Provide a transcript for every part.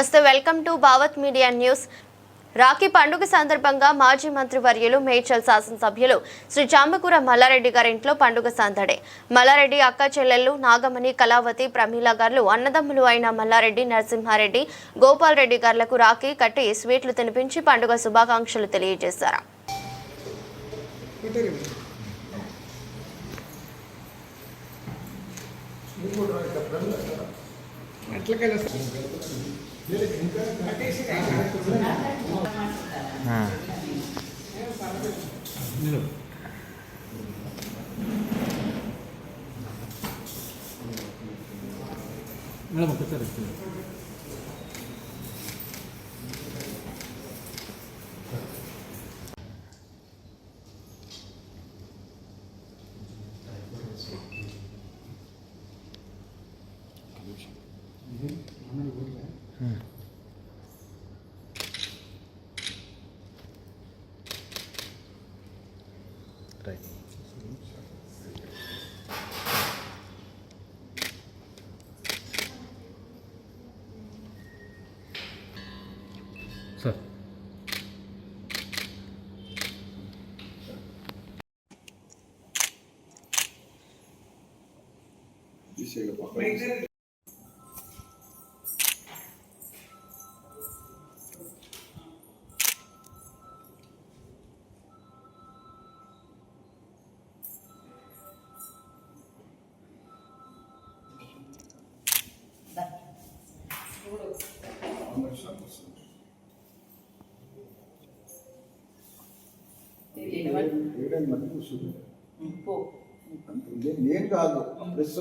నమస్తే welcome to Bhavat media news. Rakhi పండుగ సందర్భంగా మాజీ మంత్రి వర్యులు మేడ్చల్ శాసనసభ్యులు శ్రీ చాంబకూర మల్లారెడ్డి గారి ఇంట్లో పండుగ సందడే. మల్లారెడ్డి అక్క చెల్లెళ్ళు నాగమణి కళావతి ప్రమీల గారు అన్నదమ్ములు అయిన మల్లారెడ్డి నరసింహారెడ్డి గోపాల్రెడ్డి గారులకు రాఖీ కట్టి స్వీట్లు తినిపించి పండుగ శుభాకాంక్షలు తెలియజేశారు. మేడం ఒకసారి సార్ ఏడేం నేను కాదు ప్రెస్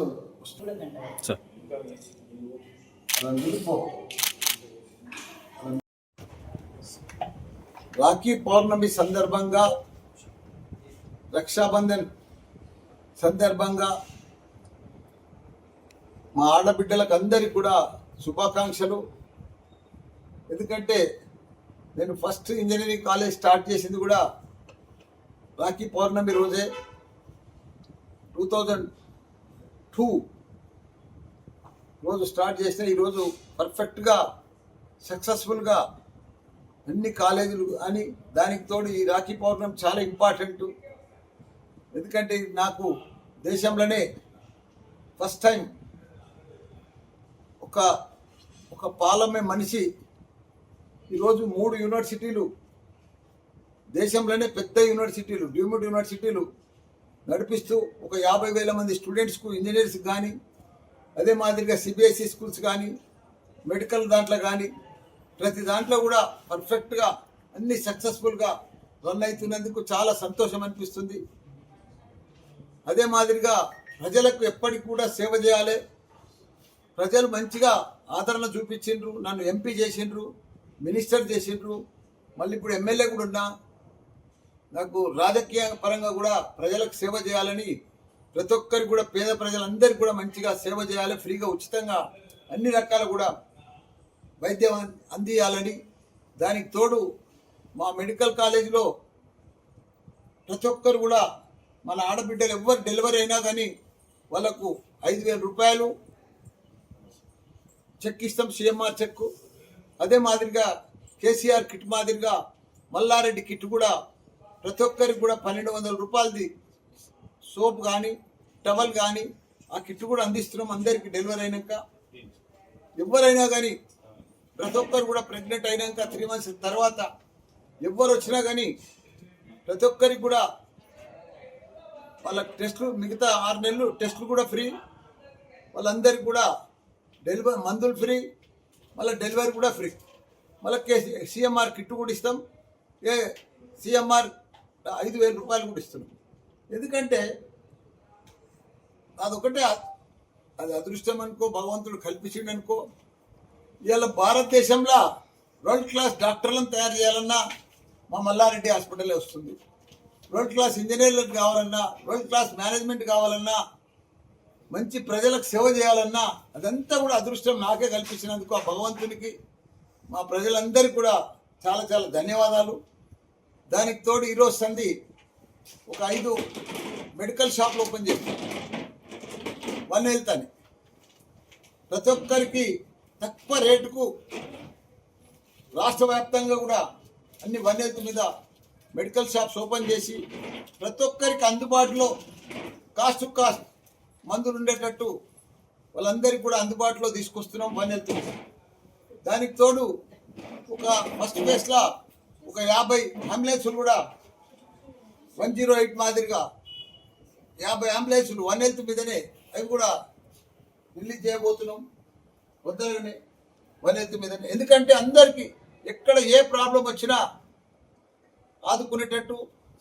రాఖీ పౌర్ణమి సందర్భంగా రక్షాబంధన్ సందర్భంగా మా ఆడబిడ్డలకు అందరికి కూడా శుభాకాంక్షలు. ఎందుకంటే నేను ఫస్ట్ ఇంజనీరింగ్ కాలేజ్ స్టార్ట్ చేసింది కూడా రాఖీ పౌర్ణమి రోజే టూ థౌజండ్ టూ రోజు స్టార్ట్ చేసిన ఈరోజు పర్ఫెక్ట్గా సక్సెస్ఫుల్గా అన్ని కాలేజీలు అని దానికి తోడు ఈ రాఖీ పౌర్ణమి చాలా ఇంపార్టెంట్. ఎందుకంటే నాకు దేశంలోనే ఫస్ట్ టైం ఒక ఒక పాలమే మనిషి ఈరోజు మూడు యూనివర్సిటీలు దేశంలోనే పెద్ద యూనివర్సిటీలు డ్యూమిడ్ యూనివర్సిటీలు నడిపిస్తూ ఒక యాభై వేల మంది స్టూడెంట్స్కు ఇంజనీర్స్ కానీ అదే మాదిరిగా సిబిఎస్ఈ స్కూల్స్ కానీ మెడికల్ దాంట్లో కానీ ప్రతి దాంట్లో కూడా పర్ఫెక్ట్గా అన్ని సక్సెస్ఫుల్గా రన్ అవుతున్నందుకు చాలా సంతోషం అనిపిస్తుంది. అదే మాదిరిగా ప్రజలకు ఎప్పటికి కూడా సేవ చేయాలి. ప్రజలు మంచిగా ఆదరణ చూపించిండ్రు నన్ను ఎంపీ చేసిండ్రు మినిస్టర్ చేసిండ్రు మళ్ళీ ఇప్పుడు ఎమ్మెల్యే కూడా ఉన్నా నాకు రాజకీయ పరంగా కూడా ప్రజలకు సేవ చేయాలని ప్రతి ఒక్కరికి కూడా పేద ప్రజలందరికీ కూడా మంచిగా సేవ చేయాలి ఫ్రీగా ఉచితంగా అన్ని రకాల కూడా వైద్యం అందియాలని దానికి తోడు మా మెడికల్ కాలేజీలో ప్రతి ఒక్కరు కూడా మన ఆడబిడ్డలు ఎవరు డెలివరీ అయినా కానీ వాళ్ళకు ఐదు వేల రూపాయలు చెక్ ఇస్తాం సీఎంఆర్ చెక్ అదే మాదిరిగా కేసీఆర్ కిట్ మాదిరిగా మల్లారెడ్డి కిట్ కూడా ప్రతి ఒక్కరికి కూడా పన్నెండు వందల రూపాయలది సోప్ కానీ టవల్ కానీ ఆ కిట్ కూడా అందిస్తున్నాం. అందరికి డెలివరీ అయినాక. ఎవరైనా కానీ ప్రతి ఒక్కరు కూడా ప్రెగ్నెంట్ అయినాక త్రీ మంత్స్ తర్వాత ఎవరు వచ్చినా కానీ ప్రతి ఒక్కరికి కూడా వాళ్ళ టెస్టులు మిగతా ఆరు నెలలు టెస్టులు కూడా ఫ్రీ. వాళ్ళందరికీ కూడా డెలివరీ మందులు ఫ్రీ. మళ్ళీ డెలివరీ కూడా ఫ్రీ. మళ్ళీ కేసీ సిఎంఆర్ కిట్ కూడా ఇస్తాం. ఏ సిఎంఆర్ ఐదు వేల రూపాయలు కూడా ఇస్తున్నాం. ఎందుకంటే అదొకటే అది అదృష్టం అనుకో భగవంతుడు కల్పించిండు అనుకో. ఇవాళ భారతదేశంలో వరల్డ్ క్లాస్ డాక్టర్లను తయారు చేయాలన్నా మా మల్లారెడ్డి హాస్పిటలే వస్తుంది. వరల్డ్ క్లాస్ ఇంజనీర్లకు కావాలన్నా వరల్డ్ క్లాస్ మేనేజ్మెంట్ కావాలన్నా మంచి ప్రజలకు సేవ చేయాలన్నా అదంతా కూడా అదృష్టం నాకే కల్పించినందుకు ఆ భగవంతునికి మా ప్రజలందరికీ కూడా చాలా చాలా ధన్యవాదాలు. దానికి తోడు ఈరోజు సంధి ఒక ఐదు మెడికల్ షాప్లు ఓపెన్ చేసి వన్ హెల్త్ అని. ప్రతి ఒక్కరికి తక్కువ రేటుకు రాష్ట్ర వ్యాప్తంగా కూడా అన్ని వన్ హెల్త్ మీద మెడికల్ షాప్స్ ఓపెన్ చేసి ప్రతి ఒక్కరికి అందుబాటులో కాస్ట్ కాస్ట్ మందులు ఉండేటట్టు వాళ్ళందరికీ కూడా అందుబాటులో తీసుకొస్తున్నాం వన్ హెల్త్ దానికి తోడు ఒక ఫస్ట్ ఫేస్లో ఒక యాభై అంబులెన్సులు కూడా వన్ జీరో ఎయిట్ మాదిరిగా యాభై అంబులెన్సులు వన్ హెల్త్ మీదనే అవి కూడా రిలీజ్ చేయబోతున్నాం. వద్దనే వన్ హెల్త్ మీదనే. ఎందుకంటే అందరికీ ఎక్కడ ఏ ప్రాబ్లం వచ్చినా ఆదుకునేటట్టు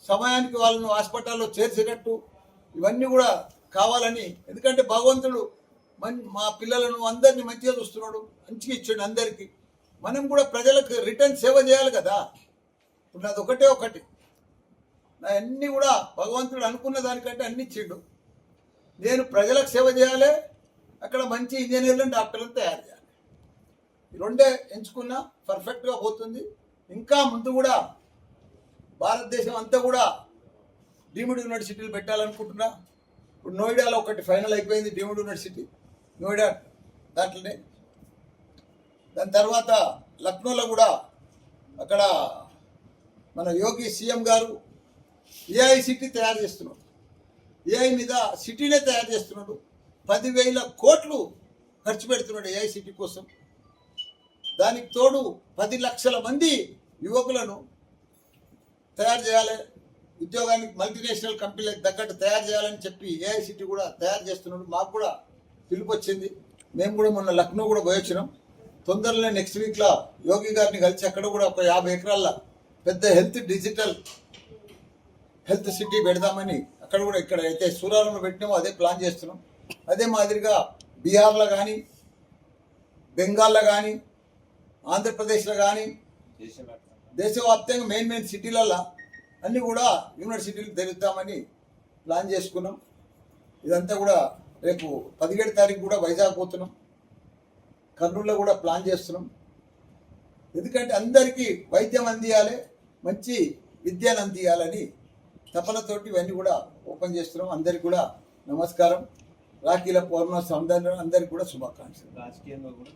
సమయానికి వాళ్ళను హాస్పిటల్లో చేర్చేటట్టు ఇవన్నీ కూడా కావాలని. ఎందుకంటే భగవంతుడు మన్ మా పిల్లలను అందరినీ మంచిగా చూస్తున్నాడు మంచిగా ఇచ్చాడు అందరికీ. మనం కూడా ప్రజలకు రిటర్న్ సేవ చేయాలి కదా. ఇప్పుడు నాది ఒకటే ఒకటి. నా అన్నీ కూడా భగవంతుడు అనుకున్న దానికంటే అన్ని ఇచ్చిండు నేను ప్రజలకు సేవ చేయాలి అక్కడ మంచి ఇంజనీర్లను డాక్టర్లను తయారు చేయాలి. ఈ రెండే ఎంచుకున్నా పర్ఫెక్ట్గా పోతుంది. ఇంకా ముందు కూడా భారతదేశం అంతా కూడా డీమ్డ్ యూనివర్సిటీలు పెట్టాలనుకుంటున్నా. ఇప్పుడు నోయిడాలో ఒకటి ఫైనల్ అయిపోయింది డీమ్డ్ యూనివర్సిటీ. నోయిడా దాంట్లోనే. దాని తర్వాత లక్నోలో కూడా అక్కడ మన యోగి సీఎం గారు ఏఐ సిటీ తయారు చేస్తున్నాడు. ఏఐ మీద సిటీనే తయారు చేస్తున్నాడు. పదివేల కోట్లు ఖర్చు పెడుతున్నాడు ఏఐ సిటీ కోసం. దానికి తోడు పది లక్షల మంది యువకులను తయారు చేయాలి. ఉద్యోగానికి మల్టీనేషనల్ కంపెనీలకు తగ్గట్టు తయారు చేయాలని చెప్పి ఏఐసిటీ కూడా తయారు చేస్తున్నాడు. మాకు కూడా పిలుపు వచ్చింది. మేము కూడా మొన్న లక్నో కూడా పోయొచ్చినాం తొందరలో నెక్స్ట్ వీక్లో యోగి గారిని కలిసి అక్కడ కూడా ఒక యాభై ఎకరాల పెద్ద హెల్త్ డిజిటల్ హెల్త్ సిటీ పెడదామని అక్కడ కూడా ఇక్కడ అయితే సూరారంలో పెట్టినామో అదే ప్లాన్ చేస్తున్నాం. అదే మాదిరిగా బీహార్లో కానీ బెంగాల్లో కానీ ఆంధ్రప్రదేశ్లో కానీ దేశవ్యాప్తంగా మెయిన్ మెయిన్ సిటీలలో అన్నీ కూడా యూనివర్సిటీలు తెలుద్దామని ప్లాన్ చేసుకున్నాం. ఇదంతా కూడా రేపు పదిహేడు తారీఖు కూడా వైజాగ్ పోతున్నాం. కర్నూలులో కూడా ప్లాన్ చేస్తున్నాం. ఎందుకంటే అందరికీ వైద్యం అందియాలి. మంచి విద్యను అందియాలని తపనతోటి ఇవన్నీ కూడా ఓపెన్ చేస్తున్నాం. అందరికి కూడా నమస్కారం. రాఖీల పౌర్ణమి అందరికీ కూడా శుభాకాంక్షలు. రాజకీయంగా కూడా